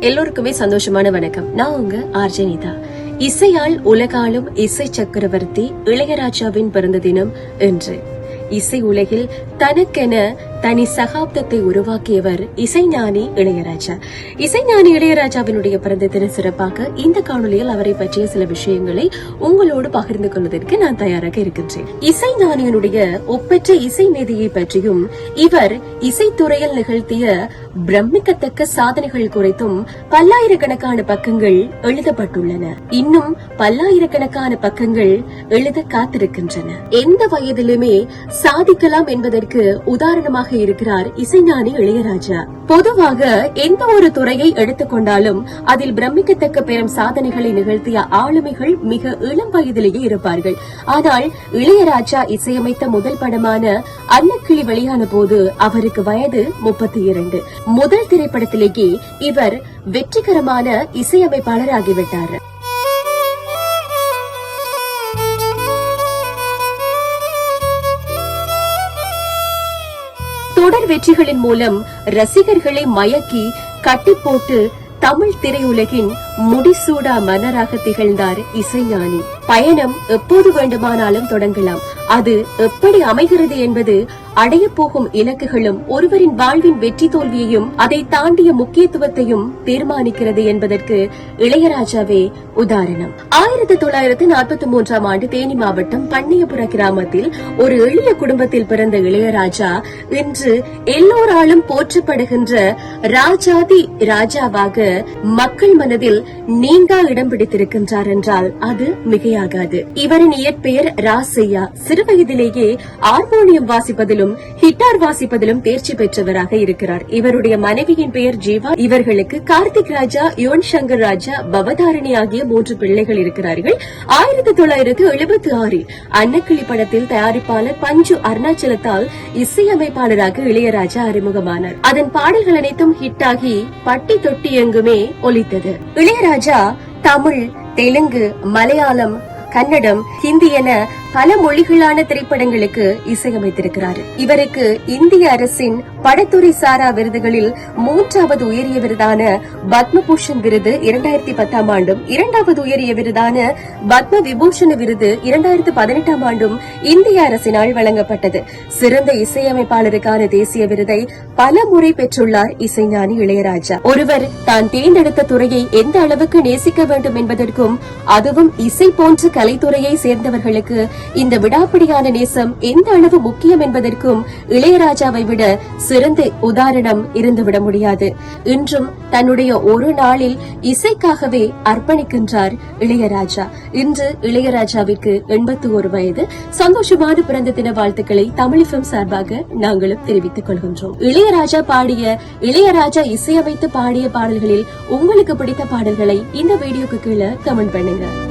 எல்லோருக்குமே சந்தோஷமான வணக்கம். நான் உங்க ஆர்ஜனிதா இசையால் உலகாலும் இசை சக்கரவர்த்தி இளையராஜாவின் பிறந்த தினம் என்று இசை உலகில் தனக்கென தனி சகாப்தத்தை உருவாக்கியவர் இசைஞானி இளையராஜா. இசைஞானி இளையராஜாவினுடைய பிறந்த தின சிறப்பாக இந்த காணொலியில் அவரை பற்றிய சில விஷயங்களை உங்களோடு பகிர்ந்து கொள்வதற்கு நான் தயாராக இருக்கின்றேன். இசைஞானியினுடைய ஒப்பற்ற இசை மேதையை பற்றியும் இவர் இசைத்துறையில் நிகழ்த்திய பிரமிக்கத்தக்க சாதனைகள் குறித்தும் பல்லாயிரக்கணக்கான பக்கங்கள் எழுதப்பட்டுள்ளன. இன்னும் பல்லாயிரக்கணக்கான பக்கங்கள் எழுத காத்திருக்கின்றன. எந்த வயதிலுமே சாதிக்கலாம் என்பதற்கு உதாரணமாக இருக்கிறார் இசைஞானி இளையராஜா. பொதுவாக எந்த ஒரு துறையை எடுத்துக்கொண்டாலும் அதில் பிரமிக்கத்தக்க பெரும் சாதனைகளை நிகழ்த்திய ஆளுமைகள் மிக இளம் வயதிலேயே இருப்பார்கள். ஆனால் இளையராஜா இசையமைத்த முதல் படமான அன்னக்கிளி வெளியான போது அவருக்கு வயது முப்பத்தி இரண்டு முதல் திரைப்படத்திலேயே இவர் வெற்றிகரமான இசையமைப்பாளராகிவிட்டார். தொடர் வெற்றிகளின் மூலம் ரசிகர்களை மயக்கி கட்டி போட்டு தமிழ் திரையுலகின் முடிசூடா மன்னராக திகழ்ந்தார் இசைஞானி. பயணம் எப்போது வேண்டுமானாலும் தொடங்கலாம். அது எப்படி அமைகிறது என்பது அடைய போகும் இலக்குகளும் ஒருவரின் வாழ்வின் வெற்றி தோல்வியையும் அதை தாண்டிய முக்கியத்துவத்தையும் தீர்மானிக்கிறது என்பதற்கு இளையராஜாவே உதாரணம். ஆயிரத்தி தொள்ளாயிரத்தி நாற்பத்தி மூன்றாம் ஆண்டு தேனி மாவட்டம் பண்ணையபுர கிராமத்தில் ஒரு எளிய குடும்பத்தில் பிறந்த இளையராஜா இன்று எல்லோராலும் போற்றப்படுகின்ற ராஜாதி ராஜாவாக மக்கள் மனதில் நீங்கா இடம் பிடித்திருக்கின்றார் என்றால் அது மிகையாகாது. இவரின் இயற்பெயர் ராசையா. சிறுவயதிலேயே ஹார்மோனியம் வாசிப்பதிலும் ஹிட்டார் வாசிப்பதிலும் தேர்ச்சி பெற்றவராக இருக்கிறார். இவருடைய மனைவியின் பெயர் ஜீவா. இவர்களுக்கு கார்த்திக் ராஜா யுவன் சங்கர் ராஜா பவதாரணி ஆகிய மூன்று பிள்ளைகள் இருக்கிறார்கள். ஆயிரத்தி தொள்ளாயிரத்து எழுபத்தி ஆறில் அன்னக்கிளி படத்தில் தயாரிப்பாளர் பஞ்சு அருணாச்சலத்தால் இசையமைப்பாளராக இளையராஜா அறிமுகமானார். அதன் பாடல்கள் அனைத்தும் ஹிட்டாகி பட்டி தொட்டி எங்குமே ஒலித்தது. இளையராஜா தமிழ் தெலுங்கு மலையாளம் கன்னடம் ஹிந்தி என பல மொழிகளான திரைப்படங்களுக்கு இசையமைத்திருக்கிறார். இவருக்கு இந்திய அரசின் படத்துறை சாரா விருதுகளில் மூன்றாவது உயரிய விருதான பத்மபூஷன் விருது இரண்டாயிரத்தி பத்தாம் ஆண்டும் இரண்டாவது உயரிய விருதான பத்ம விபூஷண விருது இரண்டாயிரத்து பதினெட்டாம் ஆண்டும் இந்திய அரசினால் வழங்கப்பட்டது. சிறந்த இசையமைப்பாளருக்கான தேசிய விருதை பல முறை பெற்றுள்ளார் இசைஞானி இளையராஜா. ஒருவர் தான் தேர்ந்தெடுத்த துறையை எந்த அளவுக்கு நேசிக்க வேண்டும் என்பதற்கும் அதுவும் இசை போன்ற கலைத்துறையை சேர்ந்தவர்களுக்கு இந்த விடாப்பிடியான நேசம் எந்த அளவு முக்கியம் என்பதற்கும் இளையராஜாவை விட சிறந்த உதாரணம் இருந்துவிட முடியாது. இன்றும் தன்னுடைய ஒரு நாளில் இசைக்காகவே அர்ப்பணிக்கின்றார் இளையராஜா. இன்று இளையராஜாவிற்கு எண்பத்தி ஒரு வயது. சந்தோஷமான பிறந்த தின வாழ்த்துக்களை தமிழிசம் சார்பாக நாங்களும் தெரிவித்துக் கொள்கின்றோம். இளையராஜா பாடிய இளையராஜா இசையமைத்து பாடிய பாடல்களில் உங்களுக்கு பிடித்த பாடல்களை இந்த வீடியோக்கு கீழே கமெண்ட் பண்ணுங்க.